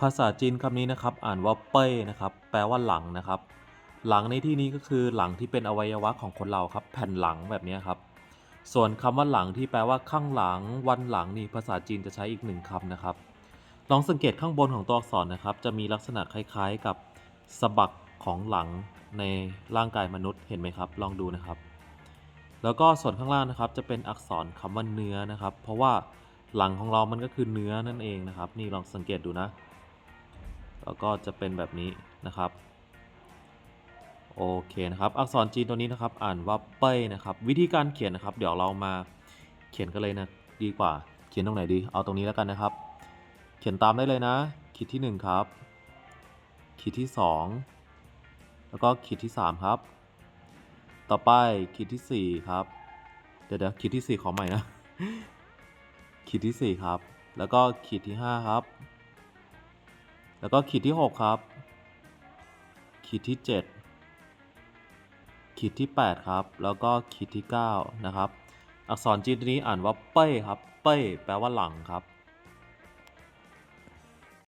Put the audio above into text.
ภาษาจีนคำนี้นะครับ อ่านว่าเป้ยนะครับ แปลว่าหลังนะครับ หลังในที่นี้ก็คือหลังที่เป็นอวัยวะของคนเราครับ แผ่นหลังแบบนี้ครับ ส่วนคำว่าหลังที่แปลว่าข้างหลัง วันหลังนี่ภาษาจีนจะใช้อีกหนึ่งคำนะครับ ลองสังเกตข้างบนของตัวอักษรนะครับ จะมีลักษณะคล้ายๆกับสะบักของหลังในร่างกายมนุษย์เห็นไหมครับ ลองดูนะครับ แล้วก็ส่วนข้างล่างนะครับ จะเป็นอักษรคำว่าเนื้อนะครับ เพราะว่าหลังของเรามันก็คือเนื้อนั่นเองนะครับ นี่ลองสังเกตดูนะ แล้วก็จะเป็นแบบนี้นะครับโอเคนะครับ อักษรจีนตัวนี้นะครับ อ่านว่าเป้ยนะครับ วิธีการเขียนนะครับ เดี๋ยวเรามาเขียนกันเลยนะดีกว่า เขียนตรงไหนดี เอาตรงนี้แล้วกันนะครับ เขียนตามได้เลยนะ ขีดที่ 1 ครับ ขีดที่ 2 แล้วก็ขีดที่ 3 ครับ ต่อไปขีดที่ 4 ครับ เดี๋ยวเดี๋ยวขีดที่ 4 ขอใหม่นะ ขีดที่ 4 ครับ แล้วก็ขีดที่ 5 ครับ แล้วก็ขีดที่ 6 ครับ ขีดที่ 7 ขีดที่ 8 ครับ แล้วก็ขีดที่ 9 นะครับ อักษรจีนนี้อ่านว่าเป้ครับ เป้แปลว่าหลังครับ